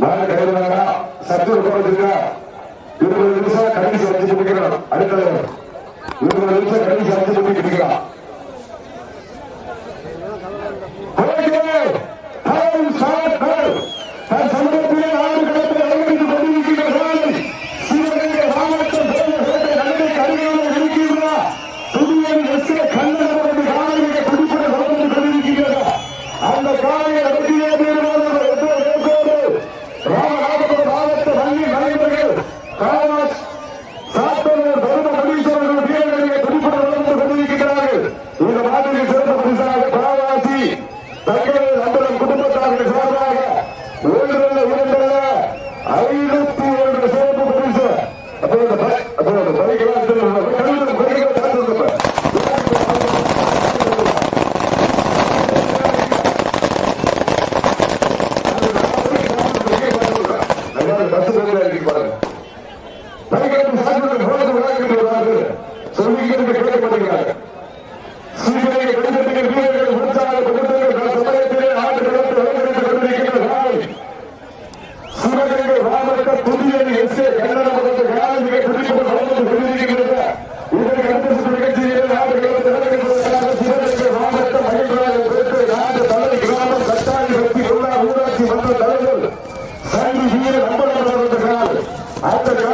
நாலு கைது வேண்டாம் சத்து இருபது நிமிஷம் கல்வி சந்திச்சு முடிக்கிறோம் அடுத்தது இருபது நிமிஷம் கல்வி சந்திச்சு முடிக்கிறோம் சார்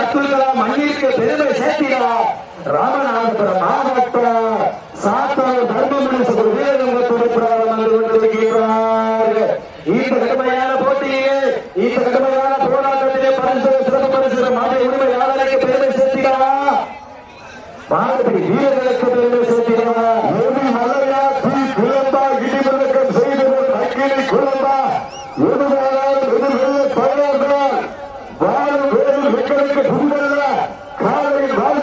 அப்துல் கலாம் மண்ணிற்கு பெருமை சேர்த்தினார் ராமநாதபுரம் மாவட்டம் சாத்தாவு தர்மமணி சபர் வீரகங்கத்தோடு பிரகாரம் வந்து கொண்டிருக்கிறார்கள். இந்த கடுமையான போட்டியிலே இந்த கடுமையான போராட்டத்திலே பரிசு சிறப்பு பரிசு மாநில உரிமை யாருக்கு பெருமை சேர்த்திடவா? மாநிலத்தில் வீரர்களுக்கு பெருமை சேர்த்திடவா? எது மலையா தீ குழம்பா இடிமலக்கம் செய்து அக்கினி குழம்பா? எதுவானால் எதிர்கொள்ள தயார்தான் வாழும் வேறு மக்களுக்கு புரிதல்ல காலையில் வாழ்